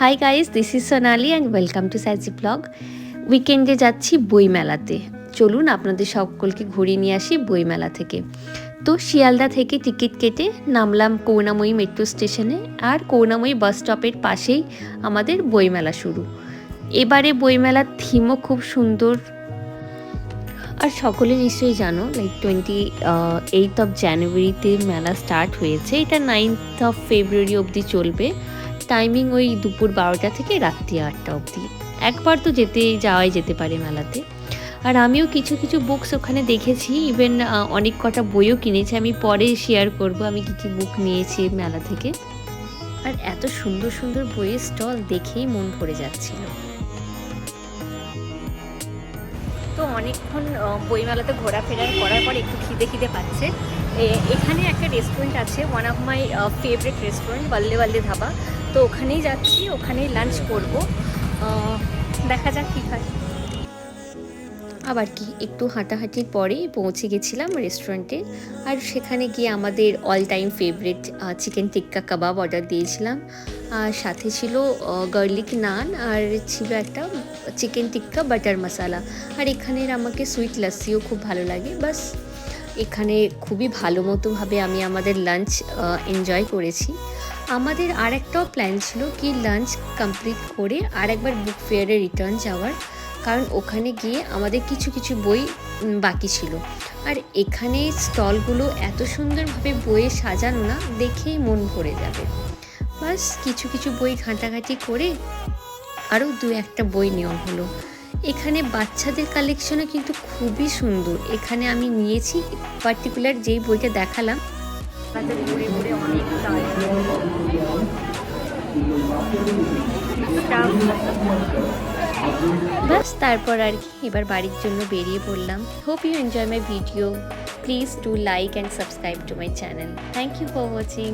Hi guys this is Sonali and welcome to স্যাজি blog উইকেন্ডে যাচ্ছি বইমেলাতে চলুন আপনাদের সকলকে ঘুরিয়ে নিয়ে আসি বইমেলা থেকে। তো শিয়ালদা থেকে টিকিট কেটে নামলাম করুণাময়ী মেট্রো স্টেশনে আর করুণাময়ী বাস স্টপের পাশেই আমাদের বইমেলা শুরু। এবারে বইমেলার থিমও খুব সুন্দর। আর সকলে নিশ্চয়ই জানো লাইক টোয়েন্টি এইট অফ জানুয়ারিতে মেলা স্টার্ট হয়েছে। এটা নাইনথ অফ ফেব্রুয়ারি অবধি চলবে। টাইমিং ওই দুপুর বারোটা থেকে রাত্রি আটটা অবধি। একবার তো যেতে যাওয়াই যেতে পারে মেলাতে। আর আমিও কিছু কিছু বুকস ওখানে দেখেছি। ইভেন অনেক কটা বইও কিনেছি। আমি পরে শেয়ার করব আমি কী কী বুক নিয়েছি মেলা থেকে। আর এত সুন্দর সুন্দর বইয়ের স্টল দেখেই মন ভরে যাচ্ছিল। তো অনেকক্ষণ বইমেলাতে ঘোরাফেরার করার পর একটু খিদে খিদে পাচ্ছে। এখানে একটা রেস্টুরেন্ট আছে one of my favourite restaurant Balle Balle Dhaba. তো ওখানেই যাচ্ছি, ওখানেই লাঞ্চ করব। দেখা যাক কী হয়। আবার কি, একটু হাঁটাহাঁটির পরেই পৌঁছে গেছিলাম রেস্টুরেন্টে আর সেখানে গিয়ে আমাদের all time favourite chicken tikka kebab order দিয়েছিলাম। আর সাথে ছিল গার্লিক নান আর ছিল একটা চিকেন টিক্কা বাটার মশালা আর এখানের আমাকে সুইট লাস্সিও খুব ভালো লাগে। বাস, এখানে খুবই ভালো মতোভাবে আমি আমাদের লাঞ্চ এনজয় করেছি। আমাদের আর একটাও প্ল্যান ছিল কি লাঞ্চ কমপ্লিট করে আর একবার বুক ফেয়ারে রিটার্ন যাওয়ার। কারণ ওখানে গিয়ে আমাদের কিছু কিছু বই বাকি ছিল। আর এখানে স্টলগুলো এত সুন্দরভাবে বইয়ে সাজানো না, দেখেই মন ভরে যাবে। বাস কিছু কিছু বই ঘাঁটাঘাঁটি করে আরও দু একটা বই নেওয়া হলো। এখানে বাচ্চাদের কালেকশনও কিন্তু খুবই সুন্দর। এখানে আমি নিয়েছি পার্টিকুলার যেই বইটা দেখালাম। অনেক ব্যাস তারপর আর কি, এবার বাড়ির জন্য বেরিয়ে পড়লাম। Hope you enjoy my video please do like and subscribe to my channel thank you for watching